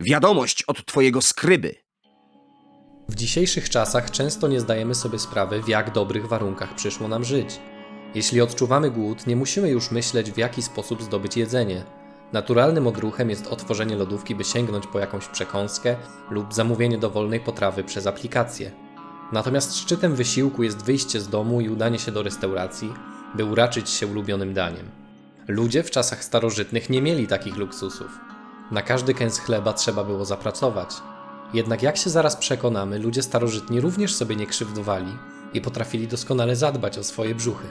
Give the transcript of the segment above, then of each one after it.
Wiadomość od twojego skryby. W dzisiejszych czasach często nie zdajemy sobie sprawy, w jak dobrych warunkach przyszło nam żyć. Jeśli odczuwamy głód, nie musimy już myśleć, w jaki sposób zdobyć jedzenie. Naturalnym odruchem jest otworzenie lodówki, by sięgnąć po jakąś przekąskę lub zamówienie dowolnej potrawy przez aplikację. Natomiast szczytem wysiłku jest wyjście z domu i udanie się do restauracji, by uraczyć się ulubionym daniem. Ludzie w czasach starożytnych nie mieli takich luksusów. Na każdy kęs chleba trzeba było zapracować. Jednak jak się zaraz przekonamy, ludzie starożytni również sobie nie krzywdowali i potrafili doskonale zadbać o swoje brzuchy.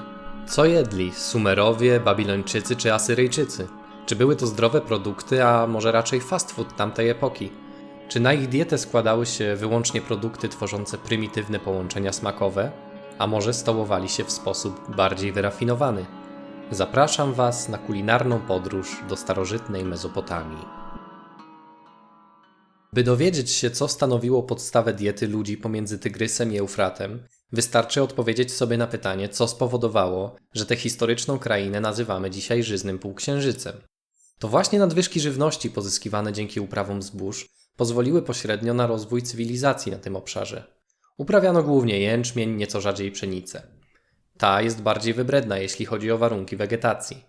Co jedli Sumerowie, Babilończycy czy Asyryjczycy? Czy były to zdrowe produkty, a może raczej fast food tamtej epoki? Czy na ich dietę składały się wyłącznie produkty tworzące prymitywne połączenia smakowe, a może stołowali się w sposób bardziej wyrafinowany? Zapraszam Was na kulinarną podróż do starożytnej Mezopotamii. By dowiedzieć się, co stanowiło podstawę diety ludzi pomiędzy Tygrysem i Eufratem, wystarczy odpowiedzieć sobie na pytanie, co spowodowało, że tę historyczną krainę nazywamy dzisiaj żyznym półksiężycem. To właśnie nadwyżki żywności pozyskiwane dzięki uprawom zbóż pozwoliły pośrednio na rozwój cywilizacji na tym obszarze. Uprawiano głównie jęczmień, nieco rzadziej pszenicę. Ta jest bardziej wybredna, jeśli chodzi o warunki wegetacji.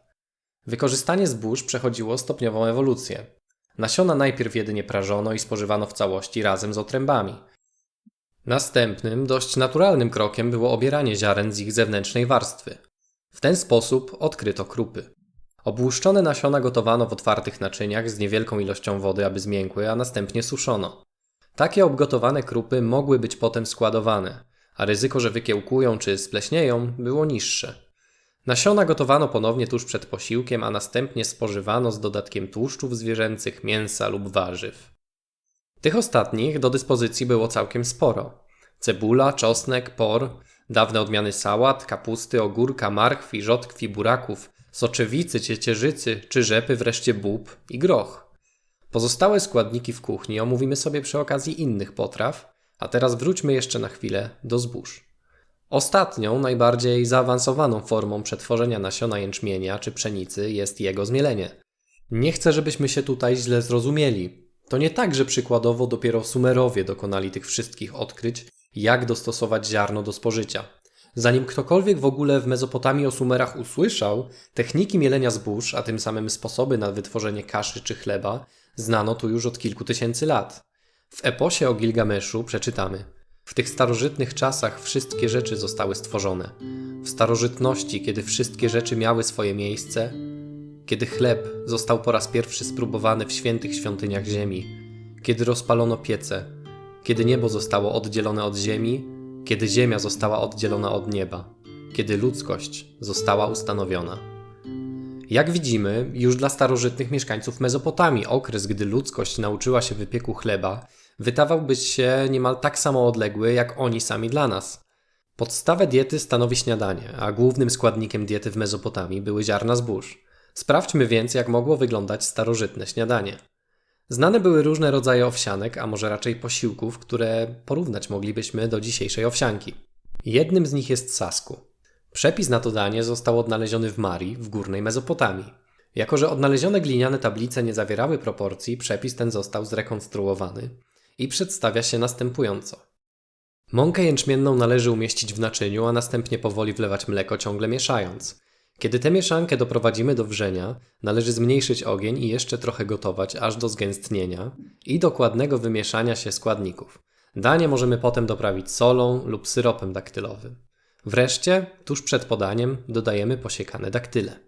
Wykorzystanie zbóż przechodziło stopniową ewolucję. Nasiona najpierw jedynie prażono i spożywano w całości razem z otrębami. Następnym, dość naturalnym krokiem było obieranie ziaren z ich zewnętrznej warstwy. W ten sposób odkryto krupy. Obłuszczone nasiona gotowano w otwartych naczyniach z niewielką ilością wody, aby zmiękły, a następnie suszono. Takie obgotowane krupy mogły być potem składowane, a ryzyko, że wykiełkują czy spleśnieją, było niższe. Nasiona gotowano ponownie tuż przed posiłkiem, a następnie spożywano z dodatkiem tłuszczów zwierzęcych, mięsa lub warzyw. Tych ostatnich do dyspozycji było całkiem sporo. Cebula, czosnek, por, dawne odmiany sałat, kapusty, ogórka, marchwi, rzodkwi, buraków, soczewicy, ciecierzycy czy rzepy, wreszcie bób i groch. Pozostałe składniki w kuchni omówimy sobie przy okazji innych potraw, a teraz wróćmy jeszcze na chwilę do zbóż. Ostatnią, najbardziej zaawansowaną formą przetworzenia nasiona jęczmienia czy pszenicy jest jego zmielenie. Nie chcę, żebyśmy się tutaj źle zrozumieli. To nie tak, że przykładowo dopiero Sumerowie dokonali tych wszystkich odkryć, jak dostosować ziarno do spożycia. Zanim ktokolwiek w ogóle w Mezopotamii o Sumerach usłyszał, techniki mielenia zbóż, a tym samym sposoby na wytworzenie kaszy czy chleba, znano tu już od kilku tysięcy lat. W eposie o Gilgameszu przeczytamy – w tych starożytnych czasach wszystkie rzeczy zostały stworzone. W starożytności, kiedy wszystkie rzeczy miały swoje miejsce, kiedy chleb został po raz pierwszy spróbowany w świętych świątyniach ziemi, kiedy rozpalono piece, kiedy niebo zostało oddzielone od ziemi, kiedy ziemia została oddzielona od nieba, kiedy ludzkość została ustanowiona. Jak widzimy, już dla starożytnych mieszkańców Mezopotamii okres, gdy ludzkość nauczyła się wypieku chleba, wydawałby się niemal tak samo odległy jak oni sami dla nas. Podstawę diety stanowi śniadanie, a głównym składnikiem diety w Mezopotamii były ziarna zbóż. Sprawdźmy więc, jak mogło wyglądać starożytne śniadanie. Znane były różne rodzaje owsianek, a może raczej posiłków, które porównać moglibyśmy do dzisiejszej owsianki. Jednym z nich jest sasku. Przepis na to danie został odnaleziony w Marii, w górnej Mezopotamii. Jako, że odnalezione gliniane tablice nie zawierały proporcji, przepis ten został zrekonstruowany i przedstawia się następująco. Mąkę jęczmienną należy umieścić w naczyniu, a następnie powoli wlewać mleko, ciągle mieszając. Kiedy tę mieszankę doprowadzimy do wrzenia, należy zmniejszyć ogień i jeszcze trochę gotować aż do zgęstnienia i dokładnego wymieszania się składników. Danie możemy potem doprawić solą lub syropem daktylowym. Wreszcie, tuż przed podaniem, dodajemy posiekane daktyle.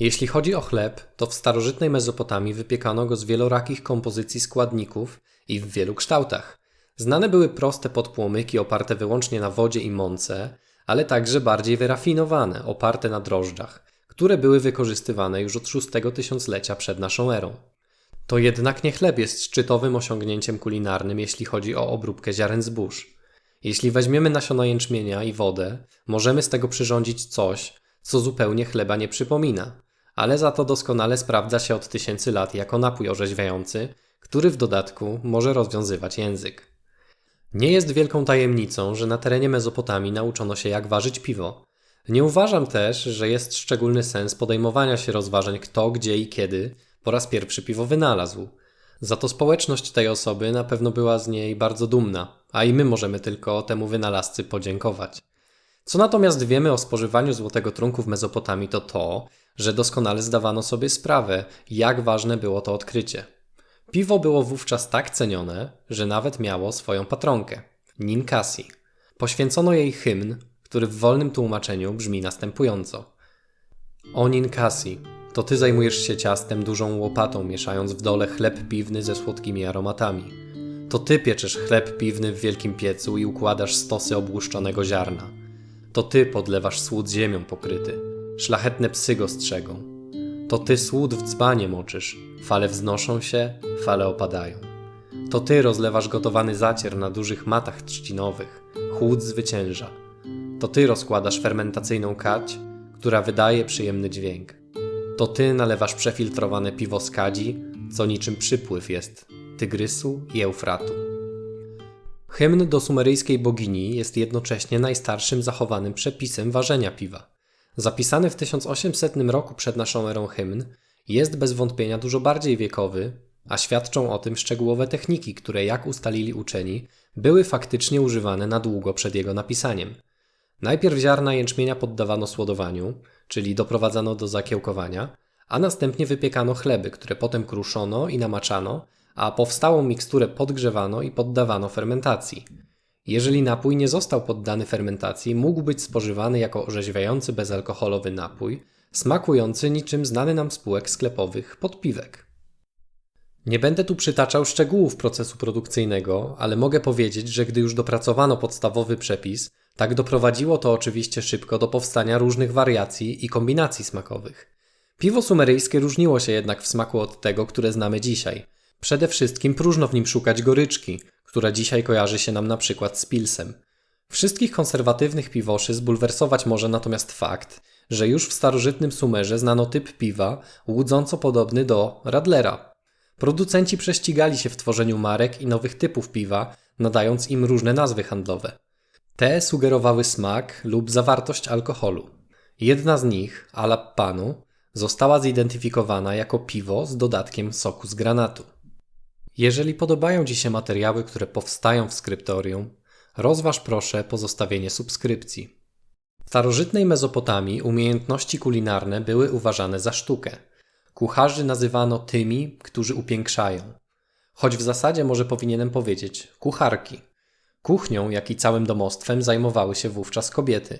Jeśli chodzi o chleb, to w starożytnej Mezopotamii wypiekano go z wielorakich kompozycji składników i w wielu kształtach. Znane były proste podpłomyki oparte wyłącznie na wodzie i mące, ale także bardziej wyrafinowane, oparte na drożdżach, które były wykorzystywane już od szóstego tysiąclecia przed naszą erą. To jednak nie chleb jest szczytowym osiągnięciem kulinarnym, jeśli chodzi o obróbkę ziaren zbóż. Jeśli weźmiemy nasiona jęczmienia i wodę, możemy z tego przyrządzić coś, co zupełnie chleba nie przypomina, ale za to doskonale sprawdza się od tysięcy lat jako napój orzeźwiający, który w dodatku może rozwiązywać język. Nie jest wielką tajemnicą, że na terenie Mezopotamii nauczono się jak ważyć piwo. Nie uważam też, że jest szczególny sens podejmowania się rozważań kto, gdzie i kiedy po raz pierwszy piwo wynalazł. Za to społeczność tej osoby na pewno była z niej bardzo dumna, a i my możemy tylko temu wynalazcy podziękować. Co natomiast wiemy o spożywaniu złotego trunku w Mezopotamii to to, że doskonale zdawano sobie sprawę, jak ważne było to odkrycie. Piwo było wówczas tak cenione, że nawet miało swoją patronkę Ninkasi. Poświęcono jej hymn, który w wolnym tłumaczeniu brzmi następująco: O Ninkasi, to ty zajmujesz się ciastem dużą łopatą, mieszając w dole chleb piwny ze słodkimi aromatami. To ty pieczesz chleb piwny w wielkim piecu i układasz stosy obłuszczonego ziarna. To ty podlewasz słód ziemią pokryty. Szlachetne psy go strzegą. To ty słód w dzbanie moczysz. Fale wznoszą się, fale opadają. To ty rozlewasz gotowany zacier na dużych matach trzcinowych. Chłód zwycięża. To ty rozkładasz fermentacyjną kać, która wydaje przyjemny dźwięk. To ty nalewasz przefiltrowane piwo z kadzi, co niczym przypływ jest Tygrysu i Eufratu. Hymn do sumeryjskiej bogini jest jednocześnie najstarszym zachowanym przepisem ważenia piwa. Zapisany w 1800 roku przed naszą erą hymn jest bez wątpienia dużo bardziej wiekowy, a świadczą o tym szczegółowe techniki, które, jak ustalili uczeni, były faktycznie używane na długo przed jego napisaniem. Najpierw ziarna jęczmienia poddawano słodowaniu, czyli doprowadzano do zakiełkowania, a następnie wypiekano chleby, które potem kruszono i namaczano, a powstałą miksturę podgrzewano i poddawano fermentacji. Jeżeli napój nie został poddany fermentacji, mógł być spożywany jako orzeźwiający bezalkoholowy napój, smakujący niczym znany nam spółek sklepowych podpiwek. Nie będę tu przytaczał szczegółów procesu produkcyjnego, ale mogę powiedzieć, że gdy już dopracowano podstawowy przepis, tak doprowadziło to oczywiście szybko do powstania różnych wariacji i kombinacji smakowych. Piwo sumeryjskie różniło się jednak w smaku od tego, które znamy dzisiaj. Przede wszystkim próżno w nim szukać goryczki, która dzisiaj kojarzy się nam na przykład z pilsem. Wszystkich konserwatywnych piwoszy zbulwersować może natomiast fakt, że już w starożytnym Sumerze znano typ piwa łudząco podobny do Radlera. Producenci prześcigali się w tworzeniu marek i nowych typów piwa, nadając im różne nazwy handlowe. Te sugerowały smak lub zawartość alkoholu. Jedna z nich, Alappanu, została zidentyfikowana jako piwo z dodatkiem soku z granatu. Jeżeli podobają Ci się materiały, które powstają w skryptorium, rozważ proszę pozostawienie subskrypcji. W starożytnej Mezopotamii umiejętności kulinarne były uważane za sztukę. Kucharzy nazywano tymi, którzy upiększają. Choć w zasadzie może powinienem powiedzieć kucharki. Kuchnią, jak i całym domostwem zajmowały się wówczas kobiety.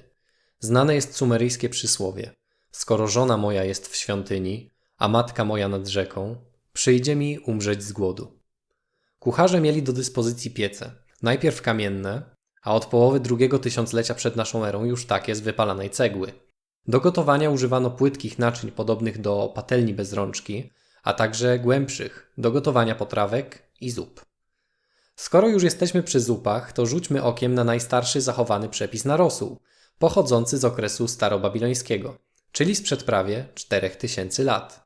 Znane jest sumeryjskie przysłowie: Skoro żona moja jest w świątyni, a matka moja nad rzeką, przyjdzie mi umrzeć z głodu. Kucharze mieli do dyspozycji piece, najpierw kamienne, a od połowy drugiego tysiąclecia przed naszą erą już takie z wypalanej cegły. Do gotowania używano płytkich naczyń podobnych do patelni bez rączki, a także głębszych do gotowania potrawek i zup. Skoro już jesteśmy przy zupach, to rzućmy okiem na najstarszy zachowany przepis na rosół, pochodzący z okresu starobabilońskiego, czyli sprzed prawie 4000 lat.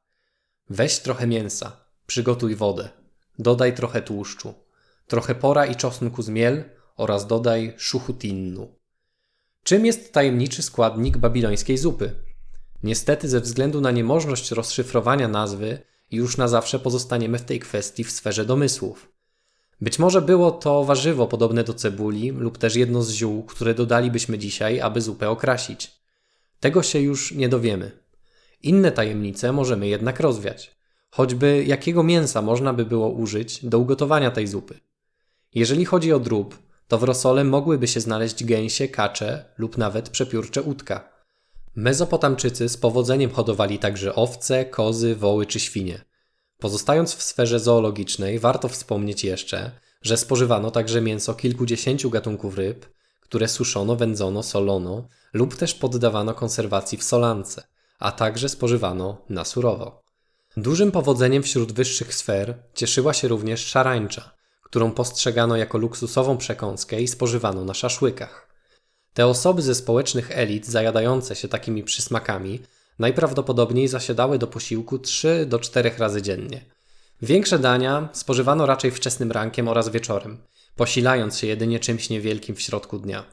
Weź trochę mięsa, przygotuj wodę, dodaj trochę tłuszczu, trochę pora i czosnku zmiel oraz dodaj szuchutinnu. Czym jest tajemniczy składnik babilońskiej zupy? Niestety ze względu na niemożność rozszyfrowania nazwy już na zawsze pozostaniemy w tej kwestii w sferze domysłów. Być może było to warzywo podobne do cebuli lub też jedno z ziół, które dodalibyśmy dzisiaj, aby zupę okrasić. Tego się już nie dowiemy. Inne tajemnice możemy jednak rozwiać. Choćby jakiego mięsa można by było użyć do ugotowania tej zupy. Jeżeli chodzi o drób, to w rosole mogłyby się znaleźć gęsie, kacze lub nawet przepiórcze udka. Mezopotamczycy z powodzeniem hodowali także owce, kozy, woły czy świnie. Pozostając w sferze zoologicznej, warto wspomnieć jeszcze, że spożywano także mięso kilkudziesięciu gatunków ryb, które suszono, wędzono, solono lub też poddawano konserwacji w solance, a także spożywano na surowo. Dużym powodzeniem wśród wyższych sfer cieszyła się również szarańcza, którą postrzegano jako luksusową przekąskę i spożywano na szaszłykach. Te osoby ze społecznych elit zajadające się takimi przysmakami najprawdopodobniej zasiadały do posiłku 3 do 4 razy dziennie. Większe dania spożywano raczej wczesnym rankiem oraz wieczorem, posilając się jedynie czymś niewielkim w środku dnia.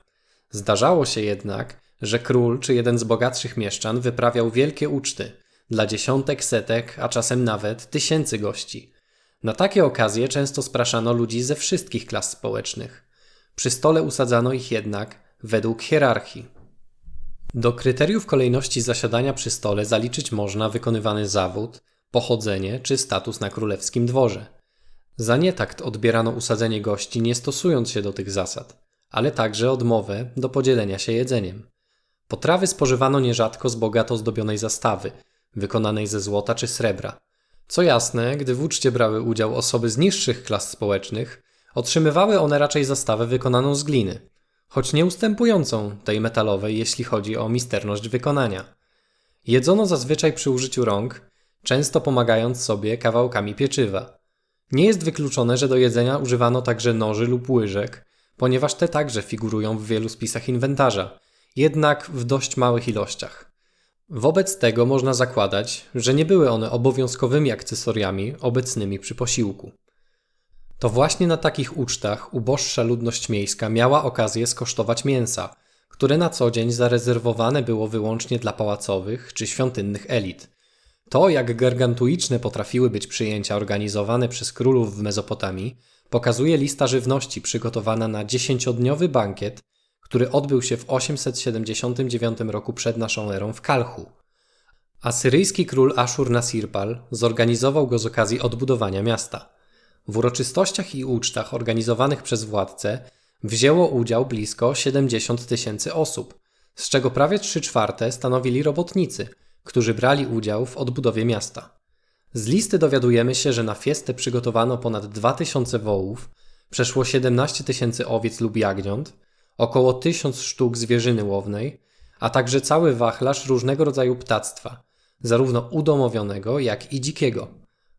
Zdarzało się jednak, że król czy jeden z bogatszych mieszczan wyprawiał wielkie uczty dla dziesiątek, setek, a czasem nawet tysięcy gości. Na takie okazje często spraszano ludzi ze wszystkich klas społecznych. Przy stole usadzano ich jednak według hierarchii. Do kryteriów kolejności zasiadania przy stole zaliczyć można wykonywany zawód, pochodzenie czy status na królewskim dworze. Za nietakt odbierano usadzenie gości, nie stosując się do tych zasad, ale także odmowę do podzielenia się jedzeniem. Potrawy spożywano nierzadko z bogato zdobionej zastawy, wykonanej ze złota czy srebra. Co jasne, gdy w uczcie brały udział osoby z niższych klas społecznych, otrzymywały one raczej zastawę wykonaną z gliny, choć nie ustępującą tej metalowej, jeśli chodzi o misterność wykonania. Jedzono zazwyczaj przy użyciu rąk, często pomagając sobie kawałkami pieczywa. Nie jest wykluczone, że do jedzenia używano także noży lub łyżek, ponieważ te także figurują w wielu spisach inwentarza, jednak w dość małych ilościach. Wobec tego można zakładać, że nie były one obowiązkowymi akcesoriami obecnymi przy posiłku. To właśnie na takich ucztach uboższa ludność miejska miała okazję skosztować mięsa, które na co dzień zarezerwowane było wyłącznie dla pałacowych czy świątynnych elit. To, jak gargantuiczne potrafiły być przyjęcia organizowane przez królów w Mezopotamii, pokazuje lista żywności przygotowana na dziesięciodniowy bankiet, który odbył się w 879 roku przed naszą erą w Kalchu. Asyryjski król Ashur-Nasirpal zorganizował go z okazji odbudowania miasta. W uroczystościach i ucztach organizowanych przez władcę wzięło udział blisko 70 tysięcy osób, z czego prawie 3 czwarte stanowili robotnicy, którzy brali udział w odbudowie miasta. Z listy dowiadujemy się, że na fiestę przygotowano ponad 2000 wołów, przeszło 17 tysięcy owiec lub jagniąt, około 1000 sztuk zwierzyny łownej, a także cały wachlarz różnego rodzaju ptactwa, zarówno udomowionego, jak i dzikiego.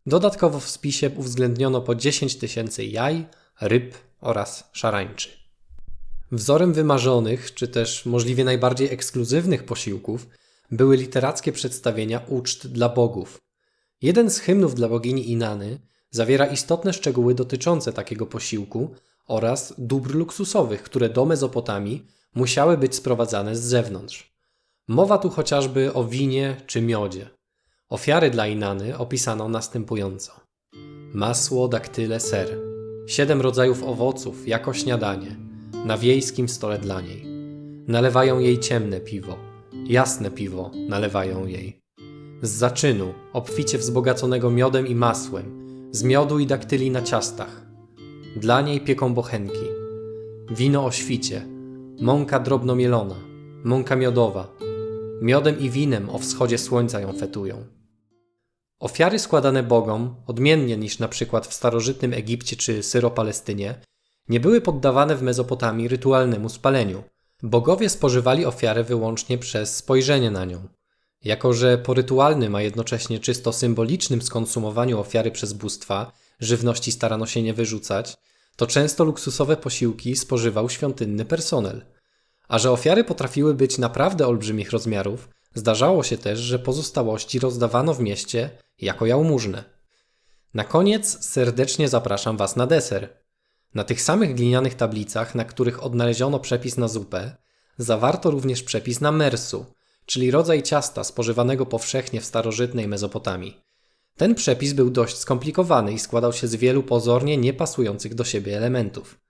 Dodatkowo w spisie uwzględniono po 10 tysięcy jaj, ryb oraz szarańczy. Wzorem wymarzonych, czy też możliwie najbardziej ekskluzywnych posiłków były literackie przedstawienia uczt dla bogów. Jeden z hymnów dla bogini Inany zawiera istotne szczegóły dotyczące takiego posiłku oraz dóbr luksusowych, które do Mezopotamii musiały być sprowadzane z zewnątrz. Mowa tu chociażby o winie czy miodzie. Ofiary dla Inany opisano następująco: masło, daktyle, ser, siedem rodzajów owoców jako śniadanie, na wiejskim stole dla niej. Nalewają jej ciemne piwo, jasne piwo nalewają jej. Z zaczynu, obficie wzbogaconego miodem i masłem, z miodu i daktyli na ciastach. Dla niej pieką bochenki. Wino o świcie, mąka drobno mielona, mąka miodowa. Miodem i winem o wschodzie słońca ją fetują. Ofiary składane bogom, odmiennie niż na przykład w starożytnym Egipcie czy Syropalestynie, nie były poddawane w Mezopotamii rytualnemu spaleniu. Bogowie spożywali ofiarę wyłącznie przez spojrzenie na nią. Jako, że po rytualnym, a jednocześnie czysto symbolicznym skonsumowaniu ofiary przez bóstwa żywności starano się nie wyrzucać, to często luksusowe posiłki spożywał świątynny personel. A że ofiary potrafiły być naprawdę olbrzymich rozmiarów, zdarzało się też, że pozostałości rozdawano w mieście jako jałmużnę. Na koniec serdecznie zapraszam Was na deser. Na tych samych glinianych tablicach, na których odnaleziono przepis na zupę, zawarto również przepis na mersu, czyli rodzaj ciasta spożywanego powszechnie w starożytnej Mezopotamii. Ten przepis był dość skomplikowany i składał się z wielu pozornie niepasujących do siebie elementów.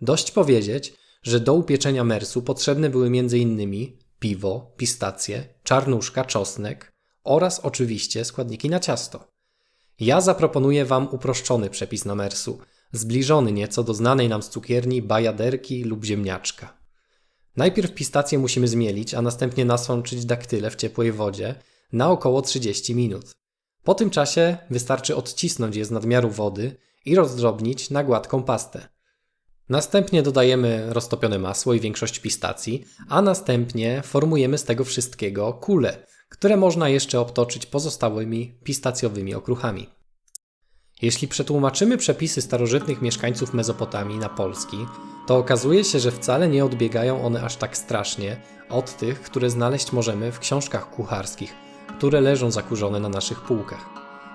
Dość powiedzieć, że do upieczenia mersu potrzebne były m.in. piwo, pistacje, czarnuszka, czosnek oraz oczywiście składniki na ciasto. Ja zaproponuję Wam uproszczony przepis na mersu, zbliżony nieco do znanej nam z cukierni bajaderki lub ziemniaczka. Najpierw pistacje musimy zmielić, a następnie nasączyć daktyle w ciepłej wodzie na około 30 minut. Po tym czasie wystarczy odcisnąć je z nadmiaru wody i rozdrobnić na gładką pastę. Następnie dodajemy roztopione masło i większość pistacji, a następnie formujemy z tego wszystkiego kule, które można jeszcze obtoczyć pozostałymi pistacjowymi okruchami. Jeśli przetłumaczymy przepisy starożytnych mieszkańców Mezopotamii na polski, to okazuje się, że wcale nie odbiegają one aż tak strasznie od tych, które znaleźć możemy w książkach kucharskich, które leżą zakurzone na naszych półkach.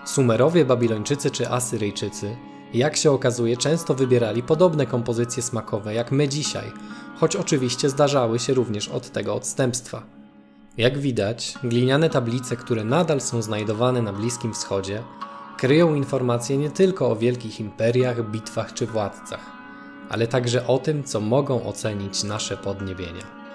Sumerowie, Babilończycy czy Asyryjczycy, jak się okazuje, często wybierali podobne kompozycje smakowe jak my dzisiaj, choć oczywiście zdarzały się również od tego odstępstwa. Jak widać, gliniane tablice, które nadal są znajdowane na Bliskim Wschodzie, kryją informacje nie tylko o wielkich imperiach, bitwach czy władcach, ale także o tym, co mogą ocenić nasze podniebienia.